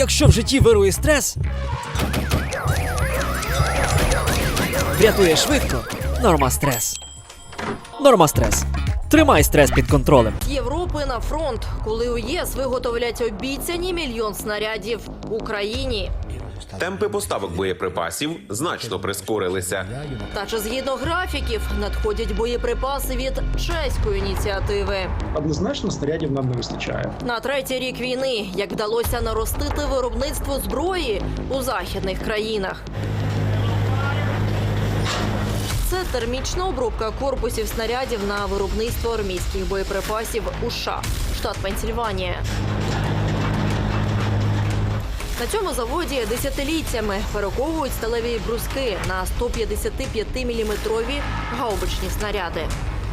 Якщо в житті вирує стрес, врятує швидко. Норма стрес. Норма стрес. Тримай стрес під контролем. Європи на фронт, коли у ЄС виготовлять обіцяні мільйон снарядів Україні. Темпи поставок боєприпасів значно прискорилися. Та чи згідно графіків надходять боєприпаси від чеської ініціативи? Однозначно снарядів нам не вистачає. На третій рік війни як вдалося наростити виробництво зброї у західних країнах. Це термічна обробка корпусів снарядів на виробництво армійських боєприпасів у США, штат Пенсільванія. На цьому заводі десятиліттями перековують сталеві бруски на 155-мм гаубичні снаряди.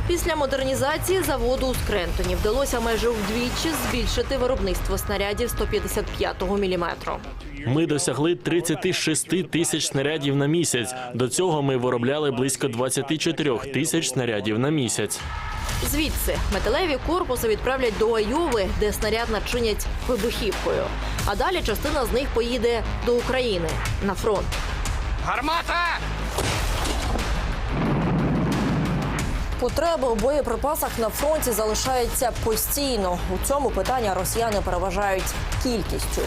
Після модернізації заводу у Скрентоні вдалося майже вдвічі збільшити виробництво снарядів 155-го міліметру. Ми досягли 36 тисяч снарядів на місяць. До цього ми виробляли близько 24 тисяч снарядів на місяць. Звідси металеві корпуси відправлять до Айови, де снаряд начинять вибухівкою. А далі частина з них поїде до України на фронт. Потреба у боєприпасах на фронті залишається постійно. У цьому питання росіяни переважають кількістю.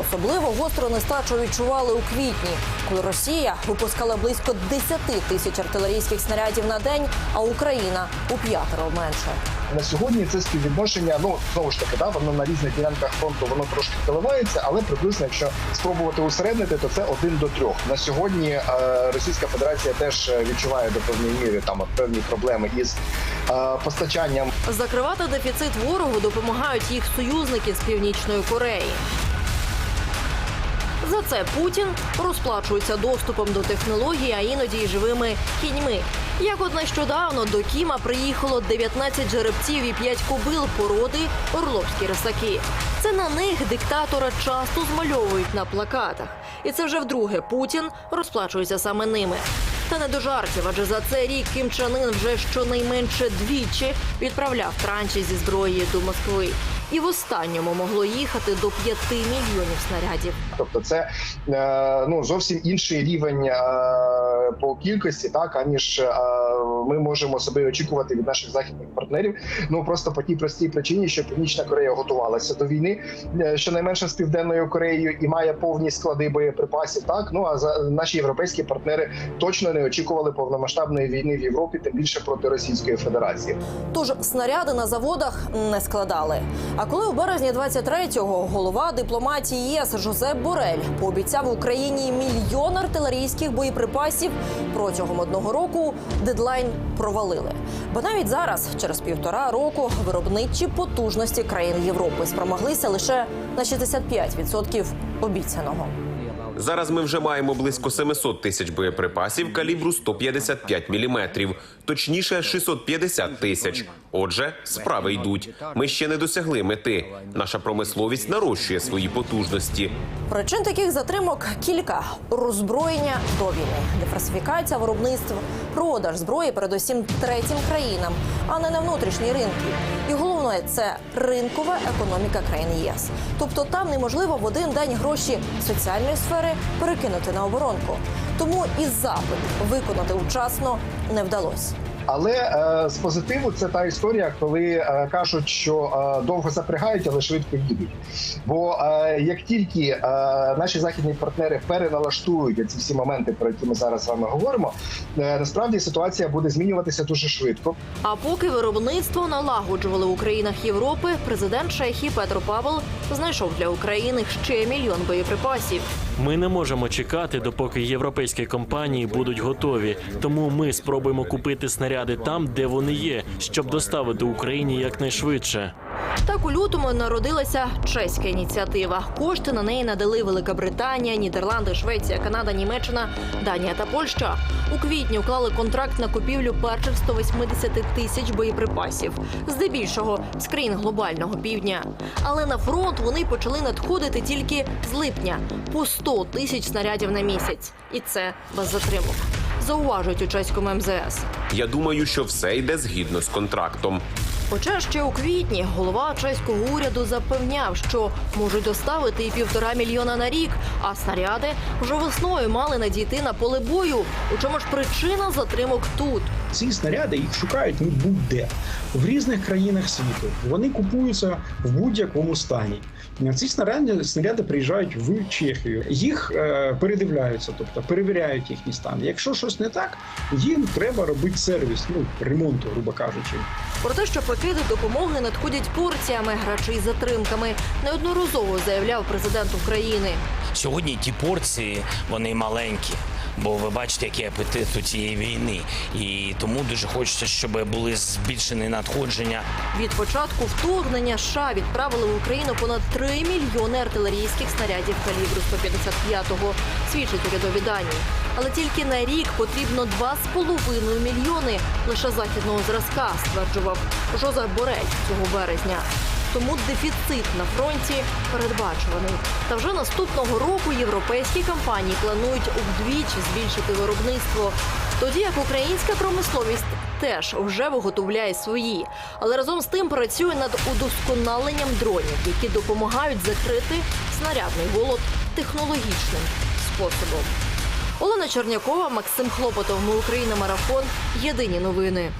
Особливо гостро нестачу відчували у квітні, коли Росія випускала близько 10 тисяч артилерійських снарядів на день, а Україна у п'ятеро менше. На сьогодні це співвідношення. Ну знову ж таки, да, воно на різних ділянках фронту воно трошки коливається, але приблизно, якщо спробувати усереднити, то це один до трьох. На сьогодні е, Російська Федерація теж е, відчуває до певної міри там певні проблеми із е, постачанням Закривати дефіцит ворогу допомагають їх союзники з північної Кореї. За це Путін розплачується доступом до технологій, а іноді й живими кіньми. Як от нещодавно до Кіма приїхало 19 жеребців і 5 кобил породи орловські рисаки. Це на них диктатора часто змальовують на плакатах. І це вже вдруге Путін розплачується саме ними. Та не до жартів, адже за цей рік Кім Чен Ын вже щонайменше двічі відправляв транші зі зброї до Москви. І в останньому могло їхати до 5 мільйонів снарядів. Тобто, це е, ну зовсім інший рівень е, по кількості, так аніж е, ми можемо собі очікувати від наших західних партнерів. Ну просто по тій простій причині, що Північна Корея готувалася до війни, е, щонайменше з південною Кореєю, і має повні склади боєприпасів. Так ну а за наші європейські партнери точно не очікували повномасштабної війни в Європі, тим більше проти Російської Федерації. Тож снаряди на заводах не складали. А коли у березні 23-го голова дипломатії ЄС Жозеп Борель пообіцяв Україні мільйон артилерійських боєприпасів протягом одного року, дедлайн провалили. Бо навіть зараз, через півтора року, виробничі потужності країн Європи спромоглися лише на 65% обіцяного. Зараз ми вже маємо близько 700 тисяч боєприпасів калібру 155 мм, точніше 650 тисяч. Отже, справи йдуть. Ми ще не досягли мети. Наша промисловість нарощує свої потужності. Причин таких затримок кілька: роззброєння до війни, диверсифікація виробництв, продаж зброї, передусім третім країнам, а не на внутрішні ринки. І головне це ринкова економіка країн ЄС. Тобто там неможливо в один день гроші соціальної сфери перекинути на оборонку. Тому і запит виконати вчасно не вдалося. Але е, з позитиву це та історія, коли е, кажуть, що е, довго запрягають, але швидко їдуть. Бо е, як тільки е, наші західні партнери переналаштують ці всі моменти, про які ми зараз з вами говоримо, е, насправді ситуація буде змінюватися дуже швидко. А поки виробництво налагоджували у країнах Європи, президент Чехії Петро Павел знайшов для України ще мільйон боєприпасів. Ми не можемо чекати, допоки європейські компанії будуть готові. Тому ми спробуємо купити снаряди там, де вони є, щоб доставити Україні якнайшвидше. Так у лютому народилася чеська ініціатива. Кошти на неї надали Велика Британія, Нідерланди, Швеція, Канада, Німеччина, Данія та Польща. У квітні уклали контракт на купівлю перших 180 тисяч боєприпасів, здебільшого з країн глобального півдня. Але на фронт вони почали надходити тільки з липня по 100 тисяч снарядів на місяць, і це без затримок. Зауважують у чеському МЗС. Я думаю, що все йде згідно з контрактом. Хоча ще у квітні голова чеського уряду запевняв, що можуть доставити і півтора мільйона на рік, а снаряди вже весною мали надійти на поле бою. У чому ж причина затримок тут? Ці снаряди їх шукають ну будь-де в різних країнах світу. Вони купуються в будь-якому стані. Ці снаряди, снаряди приїжджають в Чехію. Їх е, передивляються, тобто перевіряють їхній стан. Якщо щось не так, їм треба робити сервіс, ну ремонту, грубо кажучи. Про те, що пакети допомоги надходять порціями, грачі затримками, неодноразово заявляв президент України. Сьогодні ті порції вони маленькі. Бо ви бачите, який апетит у цієї війни, і тому дуже хочеться, щоб були збільшені надходження Від початку вторгнення США відправили в Україну понад 3 мільйони артилерійських снарядів калібру 155-го, свідчать урядові дані. Але тільки на рік потрібно 2,5 мільйони лише західного зразка, стверджував Жозеф Борель цього березня. Тому дефіцит на фронті передбачуваний. Та вже наступного року європейські компанії планують вдвічі збільшити виробництво, тоді як українська промисловість теж вже виготовляє свої, але разом з тим працює над удосконаленням дронів, які допомагають закрити снарядний голод технологічним способом. Олена Чернякова, Максим Хлопотов. Ми Україна. Марафон. Єдині новини.